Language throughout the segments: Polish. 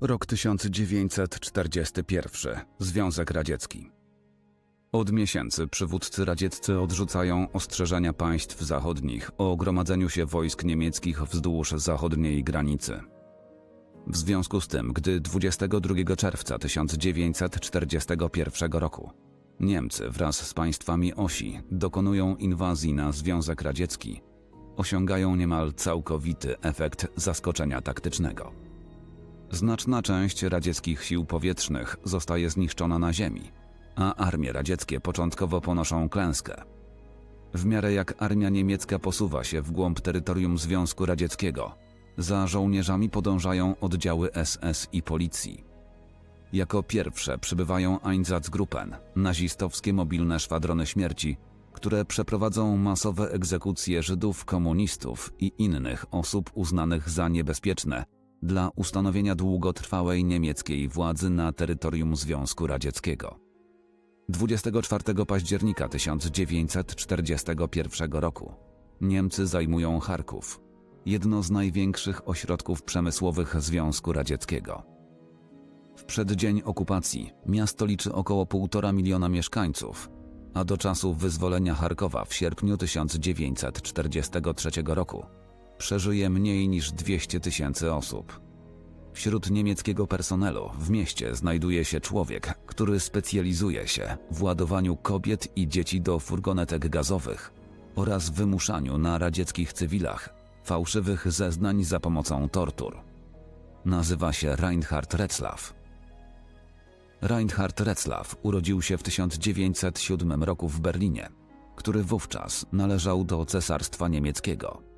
Rok 1941. Związek Radziecki. Od miesięcy przywódcy radzieccy odrzucają ostrzeżenia państw zachodnich o gromadzeniu się wojsk niemieckich wzdłuż zachodniej granicy. W związku z tym, gdy 22 czerwca 1941 roku Niemcy wraz z państwami osi dokonują inwazji na Związek Radziecki, osiągają niemal całkowity efekt zaskoczenia taktycznego. Znaczna część radzieckich sił powietrznych zostaje zniszczona na ziemi, a armie radzieckie początkowo ponoszą klęskę. W miarę jak armia niemiecka posuwa się w głąb terytorium Związku Radzieckiego, za żołnierzami podążają oddziały SS i policji. Jako pierwsze przybywają Einsatzgruppen, nazistowskie mobilne szwadrony śmierci, które przeprowadzą masowe egzekucje Żydów, komunistów i innych osób uznanych za niebezpieczne dla ustanowienia długotrwałej niemieckiej władzy na terytorium Związku Radzieckiego. 24 października 1941 roku Niemcy zajmują Charków, jedno z największych ośrodków przemysłowych Związku Radzieckiego. W przeddzień okupacji miasto liczy około 1,5 miliona mieszkańców, a do czasu wyzwolenia Charkowa w sierpniu 1943 roku przeżyje mniej niż 200 tysięcy osób. Wśród niemieckiego personelu w mieście znajduje się człowiek, który specjalizuje się w ładowaniu kobiet i dzieci do furgonetek gazowych oraz wymuszaniu na radzieckich cywilach fałszywych zeznań za pomocą tortur. Nazywa się Reinhard Retzlaff. Reinhard Retzlaff urodził się w 1907 roku w Berlinie, który wówczas należał do Cesarstwa Niemieckiego.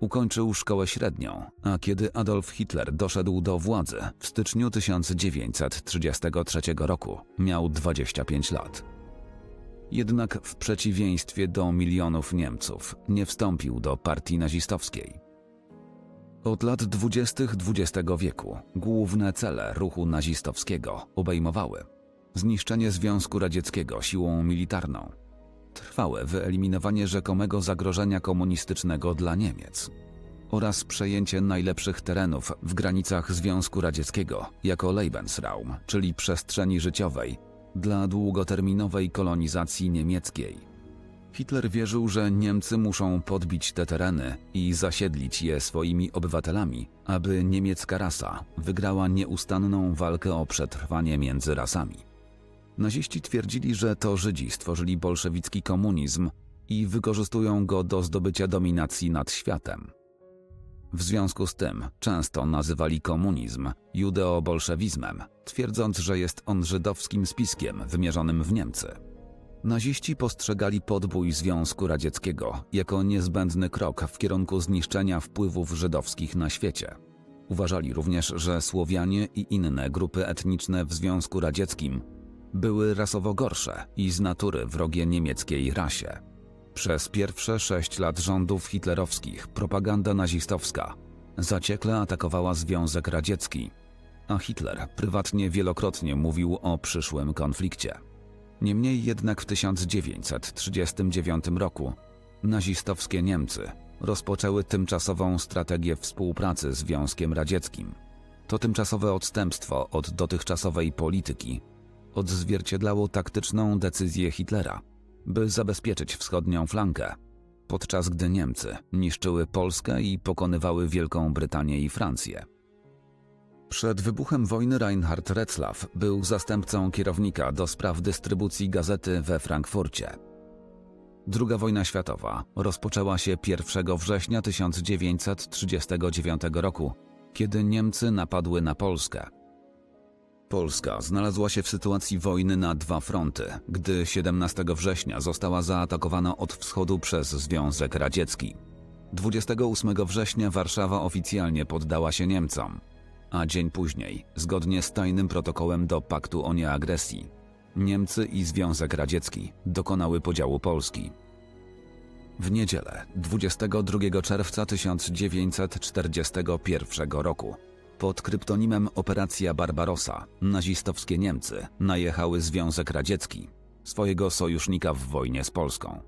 Ukończył szkołę średnią, a kiedy Adolf Hitler doszedł do władzy w styczniu 1933 roku, miał 25 lat. Jednak w przeciwieństwie do milionów Niemców nie wstąpił do partii nazistowskiej. Od lat 20. XX wieku główne cele ruchu nazistowskiego obejmowały zniszczenie Związku Radzieckiego siłą militarną, trwałe wyeliminowanie rzekomego zagrożenia komunistycznego dla Niemiec oraz przejęcie najlepszych terenów w granicach Związku Radzieckiego jako Lebensraum, czyli przestrzeni życiowej dla długoterminowej kolonizacji niemieckiej. Hitler wierzył, że Niemcy muszą podbić te tereny i zasiedlić je swoimi obywatelami, aby niemiecka rasa wygrała nieustanną walkę o przetrwanie między rasami. Naziści twierdzili, że to Żydzi stworzyli bolszewicki komunizm i wykorzystują go do zdobycia dominacji nad światem. W związku z tym często nazywali komunizm judeo-bolszewizmem, twierdząc, że jest on żydowskim spiskiem wymierzonym w Niemcy. Naziści postrzegali podbój Związku Radzieckiego jako niezbędny krok w kierunku zniszczenia wpływów żydowskich na świecie. Uważali również, że Słowianie i inne grupy etniczne w Związku Radzieckim były rasowo gorsze i z natury wrogie niemieckiej rasie. Przez pierwsze sześć lat rządów hitlerowskich propaganda nazistowska zaciekle atakowała Związek Radziecki, a Hitler prywatnie wielokrotnie mówił o przyszłym konflikcie. Niemniej jednak w 1939 roku nazistowskie Niemcy rozpoczęły tymczasową strategię współpracy z Związkiem Radzieckim. To tymczasowe odstępstwo od dotychczasowej polityki odzwierciedlało taktyczną decyzję Hitlera, by zabezpieczyć wschodnią flankę, podczas gdy Niemcy niszczyły Polskę i pokonywały Wielką Brytanię i Francję. Przed wybuchem wojny Reinhard Retzlaff był zastępcą kierownika do spraw dystrybucji gazety we Frankfurcie. Druga wojna światowa rozpoczęła się 1 września 1939 roku, kiedy Niemcy napadły na Polskę. Polska znalazła się w sytuacji wojny na dwa fronty, gdy 17 września została zaatakowana od wschodu przez Związek Radziecki. 28 września Warszawa oficjalnie poddała się Niemcom, a dzień później, zgodnie z tajnym protokołem do Paktu o nieagresji, Niemcy i Związek Radziecki dokonały podziału Polski. W niedzielę 22 czerwca 1941 roku pod kryptonimem Operacja Barbarossa nazistowskie Niemcy najechały Związek Radziecki, swojego sojusznika w wojnie z Polską.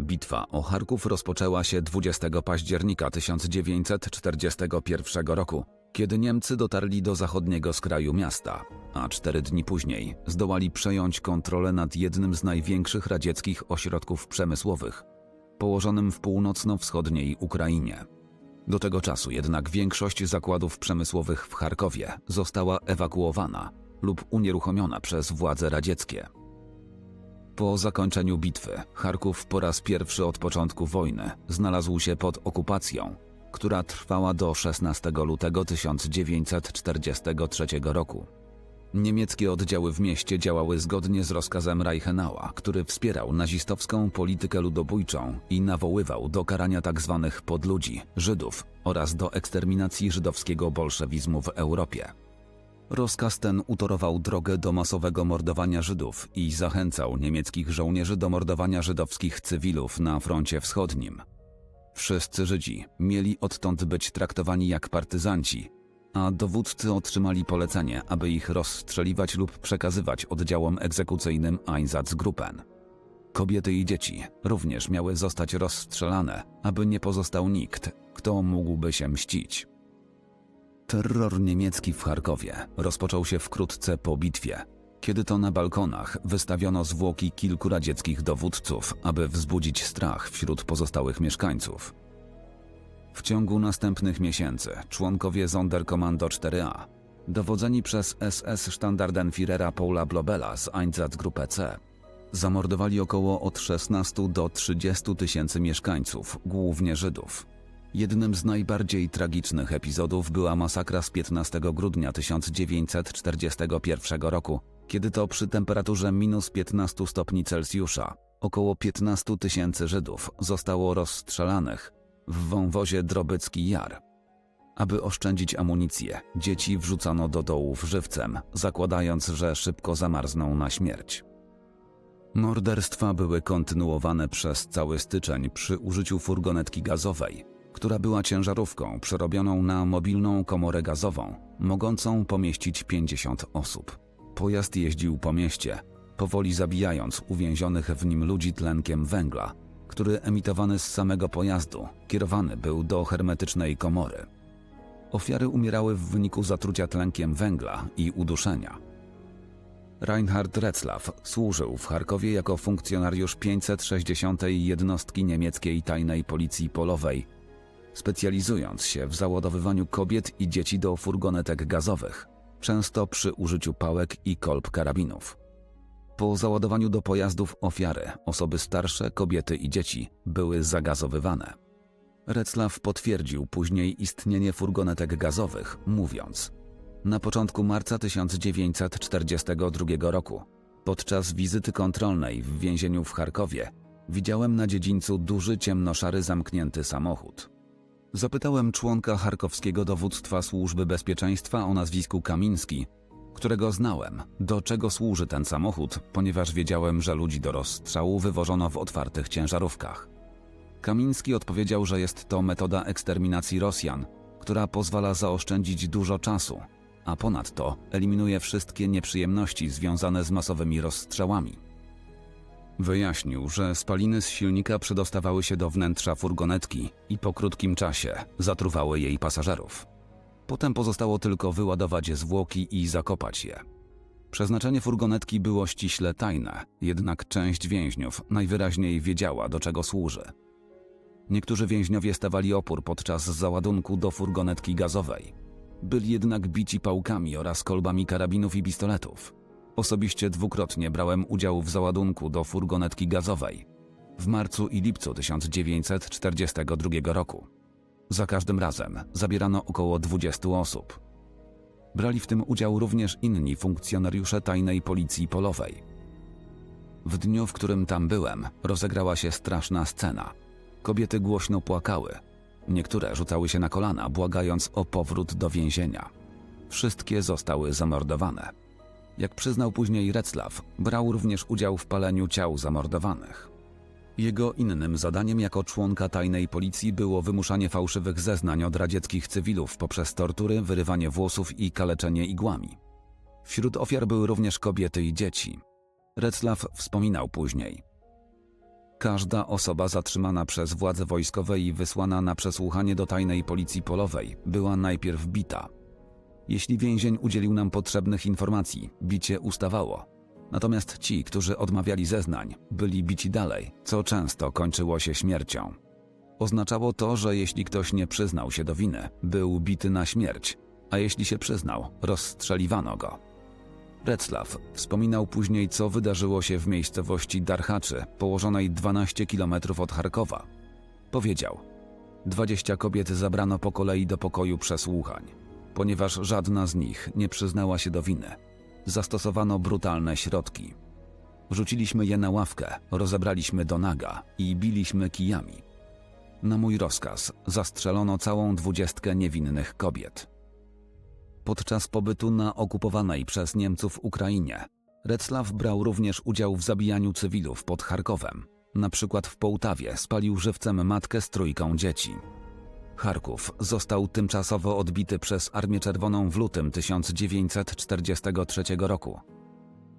Bitwa o Charków rozpoczęła się 20 października 1941 roku, kiedy Niemcy dotarli do zachodniego skraju miasta, a cztery dni później zdołali przejąć kontrolę nad jednym z największych radzieckich ośrodków przemysłowych, położonym w północno-wschodniej Ukrainie. Do tego czasu jednak większość zakładów przemysłowych w Charkowie została ewakuowana lub unieruchomiona przez władze radzieckie. Po zakończeniu bitwy Charków po raz pierwszy od początku wojny znalazł się pod okupacją, która trwała do 16 lutego 1943 roku. Niemieckie oddziały w mieście działały zgodnie z rozkazem Reichenau'a, który wspierał nazistowską politykę ludobójczą i nawoływał do karania tzw. podludzi, Żydów oraz do eksterminacji żydowskiego bolszewizmu w Europie. Rozkaz ten utorował drogę do masowego mordowania Żydów i zachęcał niemieckich żołnierzy do mordowania żydowskich cywilów na froncie wschodnim. Wszyscy Żydzi mieli odtąd być traktowani jak partyzanci, a dowódcy otrzymali polecenie, aby ich rozstrzeliwać lub przekazywać oddziałom egzekucyjnym Einsatzgruppen. Kobiety i dzieci również miały zostać rozstrzelane, aby nie pozostał nikt, kto mógłby się mścić. Terror niemiecki w Charkowie rozpoczął się wkrótce po bitwie, kiedy to na balkonach wystawiono zwłoki kilku radzieckich dowódców, aby wzbudzić strach wśród pozostałych mieszkańców. W ciągu następnych miesięcy członkowie Sonderkommando 4A, dowodzeni przez SS Standardenführera Paula Blobela z Einsatzgruppe C, zamordowali około od 16 do 30 tysięcy mieszkańców, głównie Żydów. Jednym z najbardziej tragicznych epizodów była masakra z 15 grudnia 1941 roku, kiedy to przy temperaturze minus 15 stopni Celsjusza około 15 tysięcy Żydów zostało rozstrzelanych w wąwozie Drobycki Jar. Aby oszczędzić amunicję, dzieci wrzucano do dołów żywcem, zakładając, że szybko zamarzną na śmierć. Morderstwa były kontynuowane przez cały styczeń przy użyciu furgonetki gazowej, która była ciężarówką przerobioną na mobilną komorę gazową, mogącą pomieścić 50 osób. Pojazd jeździł po mieście, powoli zabijając uwięzionych w nim ludzi tlenkiem węgla, który emitowany z samego pojazdu kierowany był do hermetycznej komory. Ofiary umierały w wyniku zatrucia tlenkiem węgla i uduszenia. Reinhard Retzlaff służył w Charkowie jako funkcjonariusz 560. jednostki niemieckiej tajnej policji polowej, specjalizując się w załadowywaniu kobiet i dzieci do furgonetek gazowych, często przy użyciu pałek i kolb karabinów. Po załadowaniu do pojazdów ofiary, osoby starsze, kobiety i dzieci były zagazowywane. Retzlaff potwierdził później istnienie furgonetek gazowych, mówiąc: Na początku marca 1942 roku, podczas wizyty kontrolnej w więzieniu w Charkowie, widziałem na dziedzińcu duży ciemnoszary zamknięty samochód. Zapytałem członka charkowskiego dowództwa służby bezpieczeństwa o nazwisku Kamiński, którego znałem, do czego służy ten samochód, ponieważ wiedziałem, że ludzi do rozstrzału wywożono w otwartych ciężarówkach. Kamiński odpowiedział, że jest to metoda eksterminacji Rosjan, która pozwala zaoszczędzić dużo czasu, a ponadto eliminuje wszystkie nieprzyjemności związane z masowymi rozstrzałami. Wyjaśnił, że spaliny z silnika przedostawały się do wnętrza furgonetki i po krótkim czasie zatruwały jej pasażerów. Potem pozostało tylko wyładować zwłoki i zakopać je. Przeznaczenie furgonetki było ściśle tajne, jednak część więźniów najwyraźniej wiedziała, do czego służy. Niektórzy więźniowie stawali opór podczas załadunku do furgonetki gazowej. Byli jednak bici pałkami oraz kolbami karabinów i pistoletów. Osobiście dwukrotnie brałem udział w załadunku do furgonetki gazowej w marcu i lipcu 1942 roku. Za każdym razem zabierano około 20 osób. Brali w tym udział również inni funkcjonariusze tajnej policji polowej. W dniu, w którym tam byłem, rozegrała się straszna scena. Kobiety głośno płakały. Niektóre rzucały się na kolana, błagając o powrót do więzienia. Wszystkie zostały zamordowane. Jak przyznał później Retzlaff, brał również udział w paleniu ciał zamordowanych. Jego innym zadaniem jako członka tajnej policji było wymuszanie fałszywych zeznań od radzieckich cywilów poprzez tortury, wyrywanie włosów i kaleczenie igłami. Wśród ofiar były również kobiety i dzieci. Retzlaff wspominał później. Każda osoba zatrzymana przez władze wojskowe i wysłana na przesłuchanie do tajnej policji polowej była najpierw bita. Jeśli więzień udzielił nam potrzebnych informacji, bicie ustawało. Natomiast ci, którzy odmawiali zeznań, byli bici dalej, co często kończyło się śmiercią. Oznaczało to, że jeśli ktoś nie przyznał się do winy, był bity na śmierć, a jeśli się przyznał, rozstrzeliwano go. Reclaw wspominał później, co wydarzyło się w miejscowości Darchaczy, położonej 12 km od Charkowa. Powiedział: 20 kobiet zabrano po kolei do pokoju przesłuchań, ponieważ żadna z nich nie przyznała się do winy. Zastosowano brutalne środki. Wrzuciliśmy je na ławkę, rozebraliśmy do naga i biliśmy kijami. Na mój rozkaz zastrzelono całą dwudziestkę niewinnych kobiet. Podczas pobytu na okupowanej przez Niemców Ukrainie, Reclaw brał również udział w zabijaniu cywilów pod Charkowem. Na przykład w Połtawie spalił żywcem matkę z trójką dzieci. Charków został tymczasowo odbity przez Armię Czerwoną w lutym 1943 roku.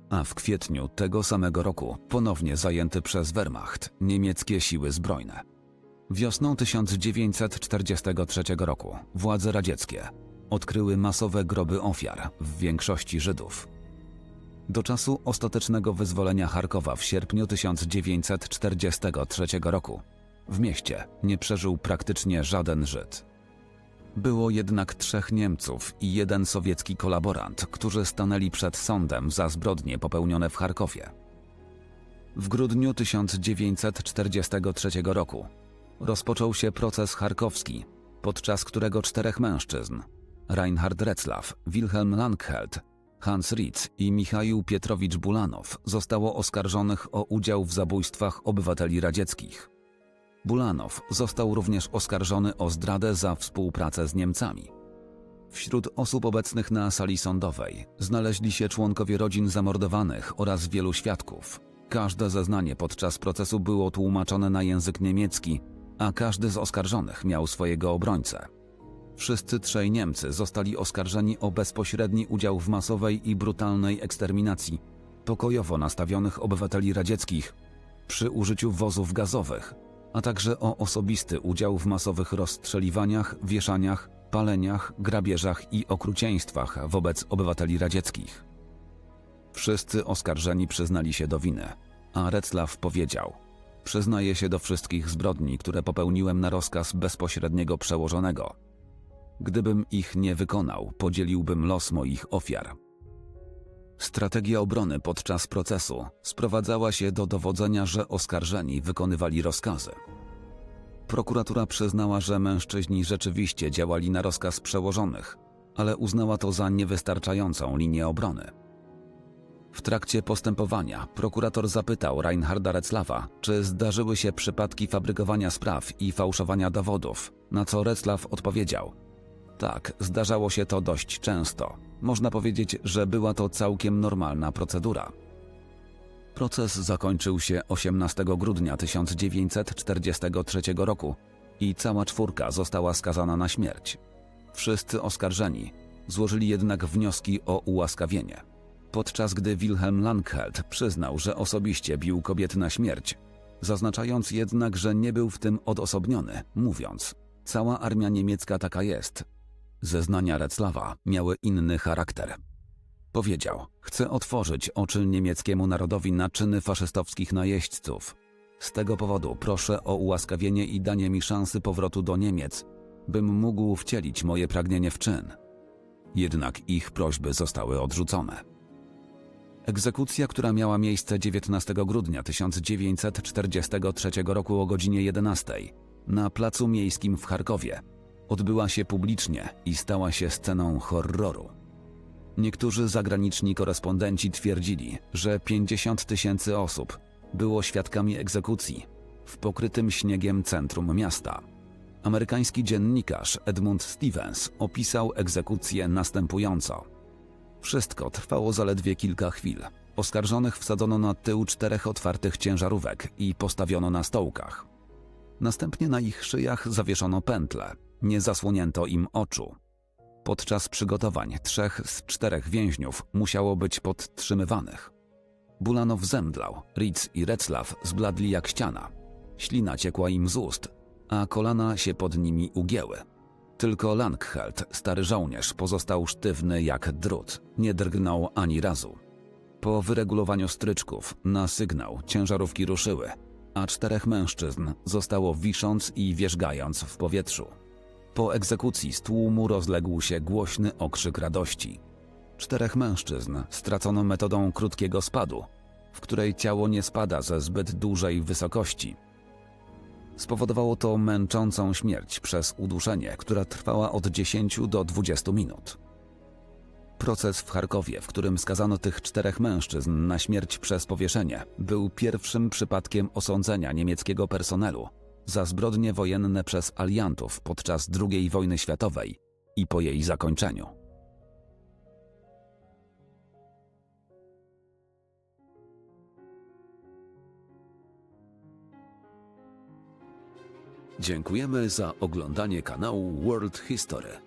A w kwietniu tego samego roku ponownie zajęty przez Wehrmacht niemieckie siły zbrojne. Wiosną 1943 roku władze radzieckie odkryły masowe groby ofiar, w większości Żydów. Do czasu ostatecznego wyzwolenia Charkowa w sierpniu 1943 roku w mieście nie przeżył praktycznie żaden Żyd. Było jednak trzech Niemców i jeden sowiecki kolaborant, którzy stanęli przed sądem za zbrodnie popełnione w Charkowie. W grudniu 1943 roku rozpoczął się proces charkowski, podczas którego czterech mężczyzn Reinhard Retzlaff, Wilhelm Langheld, Hans Ritz i Michał Pietrowicz Bulanow zostało oskarżonych o udział w zabójstwach obywateli radzieckich. Bulanow został również oskarżony o zdradę za współpracę z Niemcami. Wśród osób obecnych na sali sądowej znaleźli się członkowie rodzin zamordowanych oraz wielu świadków. Każde zeznanie podczas procesu było tłumaczone na język niemiecki, a każdy z oskarżonych miał swojego obrońcę. Wszyscy trzej Niemcy zostali oskarżeni o bezpośredni udział w masowej i brutalnej eksterminacji pokojowo nastawionych obywateli radzieckich przy użyciu wozów gazowych, a także o osobisty udział w masowych rozstrzeliwaniach, wieszaniach, paleniach, grabieżach i okrucieństwach wobec obywateli radzieckich. Wszyscy oskarżeni przyznali się do winy, a Reclaw powiedział: Przyznaję się do wszystkich zbrodni, które popełniłem na rozkaz bezpośredniego przełożonego. Gdybym ich nie wykonał, podzieliłbym los moich ofiar. Strategia obrony podczas procesu sprowadzała się do dowodzenia, że oskarżeni wykonywali rozkazy. Prokuratura przyznała, że mężczyźni rzeczywiście działali na rozkaz przełożonych, ale uznała to za niewystarczającą linię obrony. W trakcie postępowania prokurator zapytał Reinharda Retzlafa, czy zdarzyły się przypadki fabrykowania spraw i fałszowania dowodów, na co Retzlaw odpowiedział: Tak, zdarzało się to dość często. Można powiedzieć, że była to całkiem normalna procedura. Proces zakończył się 18 grudnia 1943 roku i cała czwórka została skazana na śmierć. Wszyscy oskarżeni złożyli jednak wnioski o ułaskawienie. Podczas gdy Wilhelm Langheld przyznał, że osobiście bił kobiety na śmierć, zaznaczając jednak, że nie był w tym odosobniony, mówiąc: Cała armia niemiecka taka jest. Zeznania Reclawa miały inny charakter. Powiedział: Chcę otworzyć oczy niemieckiemu narodowi na czyny faszystowskich najeźdźców. Z tego powodu proszę o ułaskawienie i danie mi szansy powrotu do Niemiec, bym mógł wcielić moje pragnienie w czyn. Jednak ich prośby zostały odrzucone. Egzekucja, która miała miejsce 19 grudnia 1943 roku o godzinie 11 na placu miejskim w Charkowie, odbyła się publicznie i stała się sceną horroru. Niektórzy zagraniczni korespondenci twierdzili, że 50 tysięcy osób było świadkami egzekucji w pokrytym śniegiem centrum miasta. Amerykański dziennikarz Edmund Stevens opisał egzekucję następująco. Wszystko trwało zaledwie kilka chwil. Oskarżonych wsadzono na tył czterech otwartych ciężarówek i postawiono na stołkach. Następnie na ich szyjach zawieszono pętle, nie zasłonięto im oczu. Podczas przygotowań trzech z czterech więźniów musiało być podtrzymywanych. Bulanow zemdlał, Ritz i Retzlaff zbladli jak ściana. Ślina ciekła im z ust, a kolana się pod nimi ugięły. Tylko Langheld, stary żołnierz, pozostał sztywny jak drut, nie drgnął ani razu. Po wyregulowaniu stryczków, na sygnał, ciężarówki ruszyły, a czterech mężczyzn zostało wisząc i wierzgając w powietrzu. Po egzekucji z tłumu rozległ się głośny okrzyk radości. Czterech mężczyzn stracono metodą krótkiego spadu, w której ciało nie spada ze zbyt dużej wysokości. Spowodowało to męczącą śmierć przez uduszenie, która trwała od 10 do 20 minut. Proces w Charkowie, w którym skazano tych czterech mężczyzn na śmierć przez powieszenie, był pierwszym przypadkiem osądzenia niemieckiego personelu za zbrodnie wojenne przez aliantów podczas II wojny światowej i po jej zakończeniu. Dziękujemy za oglądanie kanału World History.